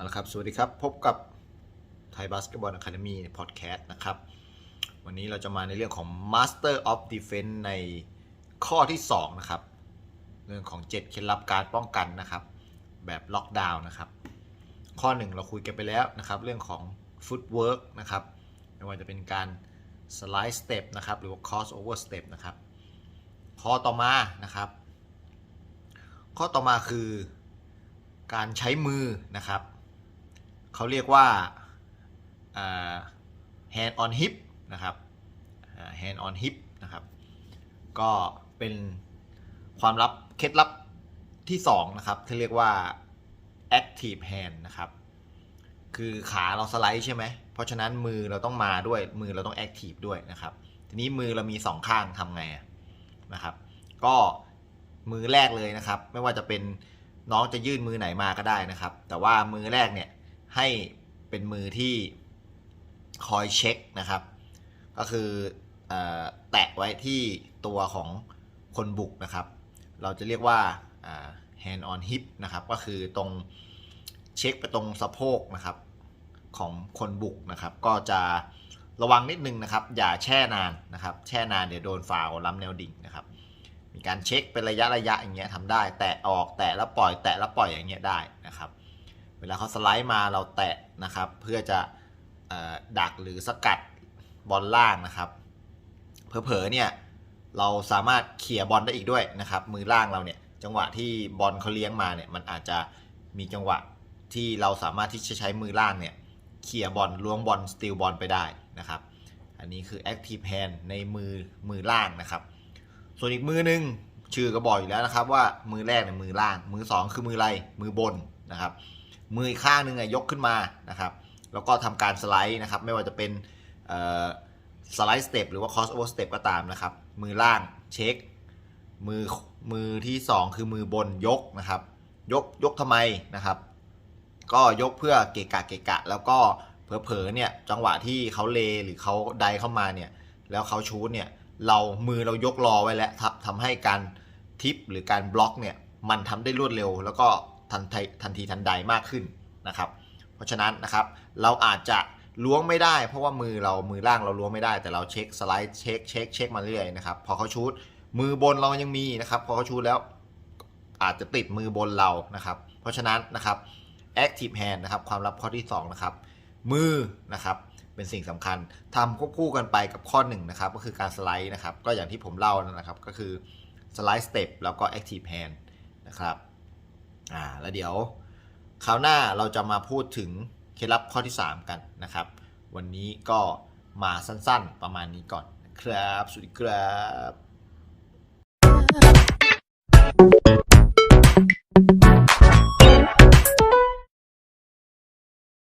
เอาละครับ สวัสดีครับ พบกับไทยบาสเกตบอลอะคาเดมี่พอดแคสต์นะครับ วันนี้เราจะมาในเรื่องของ Master of Defense ในข้อที่ 2 นะครับ เรื่องของ 7 เคล็ดลับการป้องกันนะครับ แบบล็อกดาวน์นะครับ ข้อ 1 เราคุยกันไปแล้วนะครับ เรื่องของ Footwork นะครับ ไม่ว่าจะเป็นการ Slide Step นะครับ หรือว่า Crossover Step นะครับ ข้อต่อมานะครับ ข้อต่อมาคือการใช้มือนะครับ เขาเรียกว่า hand on hip นะครับ hand on hip นะครับ ก็เป็นความลับเคล็ดลับที่ 2 นะครับที่เรียกว่า active hand นะครับ คือขาเราสไลด์ใช่ไหม เพราะฉะนั้นมือเราต้องมาด้วย มือเราต้อง active ด้วยนะครับ ทีนี้มือเรามี 2 ข้างทำไงนะครับ ก็มือแรกเลยนะครับ ไม่ว่าจะเป็นน้องจะยื่นมือไหนมาก็ได้นะครับ แต่ว่ามือแรกเนี่ย ให้เป็นมือที่คอยเช็คนะครับ ก็คืออแตะไว้ที่ตัวของคนบุกนะครับ เราจะเรียกว่า hand on hip นะครับ ก็คือตรงเช็คไปตรงสะโพกนะครับของคนบุกนะครับ ก็จะระวังนิดนึงนะครับ อย่าแช่นานนะครับ แช่นานเดี๋ยวโดนฟาวล้ำแนวดิ่งนะครับ มีการเช็คเป็นระยะระยะอย่างเงี้ยทำได้ แตะออกแตะแล้วปล่อยแตะแล้วปล่อยอย่างเงี้ยได้นะครับ เวลาเขาสไลด์มาเราแตะนะครับ เพื่อจะดักหรือสกัดบอลล่างนะครับเผลอๆเนี่ยเราสามารถเขี่ยบอลได้อีกด้วยนะครับ มือล่างเราเนี่ยจังหวะที่บอลเขาเลี้ยงมาเนี่ยมันอาจจะมีจังหวะที่เราสามารถที่จะใช้มือล่างเนี่ยเขี่ยบอลล้วงบอลสตีลบอลไปได้นะครับ อันนี้คือ active hand ในมือมือล่างนะครับ ส่วนอีกมือหนึ่งชื่อก็บอกอยู่แล้วนะครับว่ามือแรกเนี่ยมือล่าง มือสองคือมือไรมือบนนะครับ มืออีกข้างหนึ่งยกขึ้นมานะครับแล้วก็ทำการสไลด์นะครับไม่ว่าจะเป็นสไลด์สเต็ปหรือว่า cross over step ก็ตามนะครับ มือล่างเช็ค มือมือที่ 2 คือมือบนยกนะครับ ยกยกทำไมนะครับ ก็ยกเพื่อเกะกะเกะกะ แล้วก็เผลอๆเนี่ยจังหวะที่เขาเลหรือเขาไดเข้ามาเนี่ยแล้วเขาชูดเนี่ยเรามือเรายกรอไว้แล้วทำทำให้การทิปหรือการบล็อกเนี่ยมันทำได้รวดเร็ว แล้วก็ ทันทีทันทีทันใดมากขึ้นนะครับ เพราะฉะนั้นนะครับเราอาจจะล้วงไม่ได้ เพราะว่ามือเรามือล่างเราล้วงไม่ได้ แต่เราเช็คสไลด์เช็คเช็คเช็คมาเรื่อยนะครับพอเขาชูดมือบนเรายังมีนะครับพอเขาชูดแล้วอาจจะติดมือบนเรานะครับ เพราะฉะนั้นนะครับ active hand นะครับความลับข้อที่สองนะครับมือนะครับเป็นสิ่งสำคัญทำควบคู่กันไปกับข้อ1นงนะครับก็คือการสไลด์นะครับก็อย่างที่ผมเล่านะครับก็คือสไลด์สเต็ปแล้วก็ active hand นะครับ อ่าแล้วเดี๋ยวคราวหน้าเราจะมาพูดถึงเคล็ดลับข้อที่ 3 กันนะครับ วันนี้ก็มาสั้นๆประมาณนี้ก่อนนะครับสวัสดีครับ